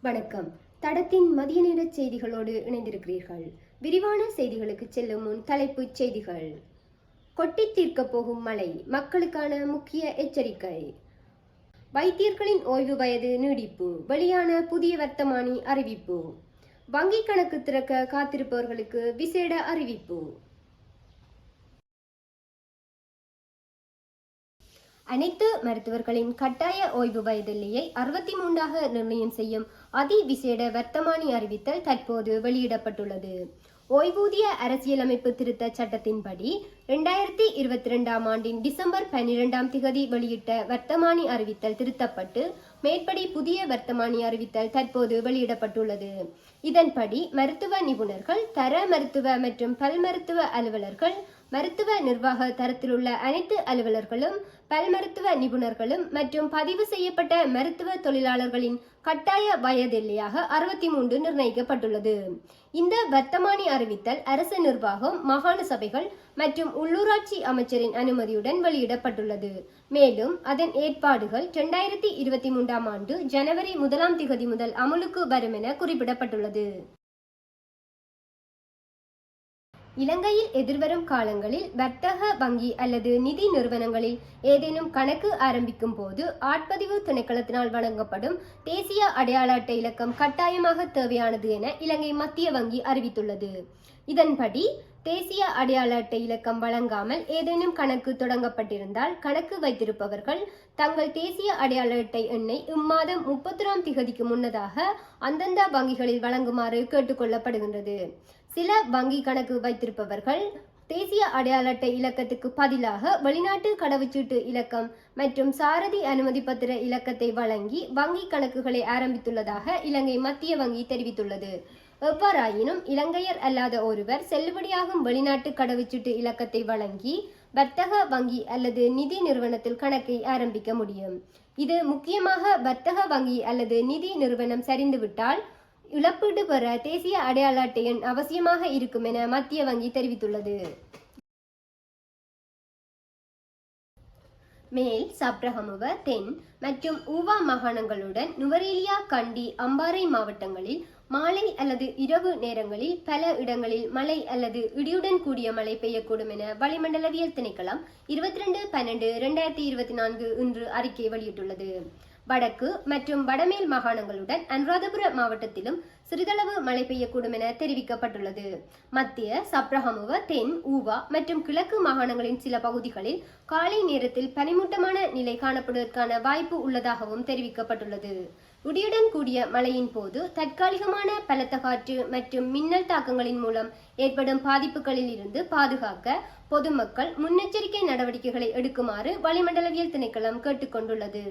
வணக்கம். தடத்தின் மதிய நேர செய்திகளோடு இணைந்திருக்கிறீர்கள். விரிவான செய்திகளுக்கு செல்லும் முன் தலைப்புச் செய்திகள். கொட்டி தீர்க்கப் போகும் மழை மக்களுக்கான முக்கிய எச்சரிக்கை. வைத்தியர்களின் ஓய்வு வயது நீடிப்பு வெளியான புதிய வர்த்தமானி அறிவிப்பு. வங்கி கணக்கு திறக்க காத்திருப்பவர்களுக்கு விசேட அறிவிப்பு. அனைத்து மருத்துவர்களின் கட்டாய ஓய்வு வயதிலேயே அறுபத்தி மூன்றாக நிர்ணயம் செய்யும் அதி விசேட வர்த்தமானி அறிவித்தல் தற்போது வெளியிடப்பட்டுள்ளது. ஓய்வூதிய அரசியலமைப்பு திருத்த சட்டத்தின்படி இரண்டாயிரத்தி இருபத்தி ரெண்டாம் ஆண்டின் டிசம்பர் பன்னிரெண்டாம் திகதி வெளியிட்ட வர்த்தமானி அறிவித்தல் திருத்தப்பட்டு மேற்படி புதிய வர்த்தமானி அறிவித்தல் தற்போது வெளியிடப்பட்டுள்ளது. இதன்படி மருத்துவ நிபுணர்கள் தர மருத்துவ மற்றும் பல் மருத்துவ அலுவலர்கள் மருத்துவ நிர்வாக தரத்திலுள்ள அனைத்து அலுவலர்களும் பல் மருத்துவ நிபுணர்களும் மற்றும் பதிவு செய்யப்பட்ட மருத்துவ தொழிலாளர்களின் கட்டாய வயதெல்லையாக அறுபத்தி மூன்று நிர்ணயிக்கப்பட்டுள்ளது. இந்த வர்த்தமானி அறிவித்தல் அரசு நிர்வாகம் மாகாண சபைகள் மற்றும் உள்ளூராட்சி அமைச்சரின் அனுமதியுடன் வெளியிடப்பட்டுள்ளது. மேலும் அதன் ஏற்பாடுகள் இரண்டாயிரத்தி இருபத்தி மூன்றாம் ஆண்டு ஜனவரி முதலாம் திகதி முதல் அமலுக்கு வரும் என குறிப்பிடப்பட்டுள்ளது. இலங்கையில் எதிர்வரும் காலங்களில் வர்த்தக வங்கி அல்லது நிதி நிறுவனங்களில் ஏதேனும் கணக்கு ஆரம்பிக்கும் போது ஆட்பதிவு திணைக்களத்தினால் வழங்கப்படும் தேசிய அடையாள அட்டை இலக்கம் கட்டாயமாக தேவையானது என இலங்கை மத்திய வங்கி அறிவித்துள்ளது. இதன்படி தேசிய அடையாள அட்டை இலக்கம் வழங்காமல் ஏதேனும் கணக்கு தொடங்கப்பட்டிருந்தால் கணக்கு வைத்திருப்பவர்கள் தங்கள் தேசிய அடையாள அட்டை எண்ணை இம்மாதம் முப்பத்தொராம் திகதிக்கு முன்னதாக அந்தந்த வங்கிகளில் வழங்குமாறு கேட்டுக்கொள்ளப்படுகின்றது சில வங்கி கணக்கு வைத்திருப்பவர்கள் தேசிய அடையாள அட்டை இலக்கத்துக்கு பதிலாக வெளிநாட்டு கடவுச்சீட்டு இலக்கம் மற்றும் சாரதி அனுமதி பத்திர இலக்கத்தை வழங்கி வங்கி கணக்குகளை ஆரம்பித்துள்ளதாக இலங்கை மத்திய வங்கி தெரிவித்துள்ளது. எவ்வாறாயினும் இலங்கையர் அல்லாத ஒருவர் செல்லுபடியாகும் வெளிநாட்டு கடவுச்சீட்டு இலக்கத்தை வழங்கி வர்த்தக வங்கி அல்லது நிதி நிறுவனத்தில் கணக்கை ஆரம்பிக்க முடியும். இது முக்கியமாக வர்த்தக வங்கி அல்லது நிதி நிறுவனம் சரிந்துவிட்டால் இழப்பீடு பெற தேசிய அடையாள அட்டை எண் அவசியமாக இருக்கும் என மத்திய வங்கி தெரிவித்துள்ளது. மேல் சப்ரகமுவ தென் மற்றும் ஊவா மாகாணங்களுடன் நுவரேலியா கண்டி அம்பாறை மாவட்டங்களில் மாலை அல்லது இரவு நேரங்களில் பல இடங்களில் மழை அல்லது இடியுடன் கூடிய மழை பெய்யக்கூடும் என வளிமண்டலவியல் திணைக்களம் இருபத்தி ரெண்டு பன்னெண்டு இரண்டாயிரத்தி இருபத்தி நான்கு இன்று அறிக்கை வெளியிட்டுள்ளது. வடக்கு மற்றும் வடமேல் மாகாணங்களுடன் அனுராதபுர மாவட்டத்திலும் சிறிதளவு மழை பெய்யக்கூடும் என தெரிவிக்கப்பட்டுள்ளது. மத்திய சப்ரஹமுவ தென் ஊவா மற்றும் கிழக்கு மாகாணங்களின் சில பகுதிகளில் காலை நேரத்தில் பனிமூட்டமான நிலை காணப்படுவதற்கான வாய்ப்பு உள்ளதாகவும் தெரிவிக்கப்பட்டுள்ளது. உடியுடன் கூடிய மழையின் போது தற்காலிகமான பலத்த காற்று மற்றும் மின்னல் தாக்கங்களின் மூலம் ஏற்படும் பாதிப்புகளில் இருந்து பாதுகாக்க பொதுமக்கள் முன்னெச்சரிக்கை நடவடிக்கைகளை எடுக்குமாறு வளிமண்டலவியல் திணைக்களம் கேட்டுக்கொண்டுள்ளது.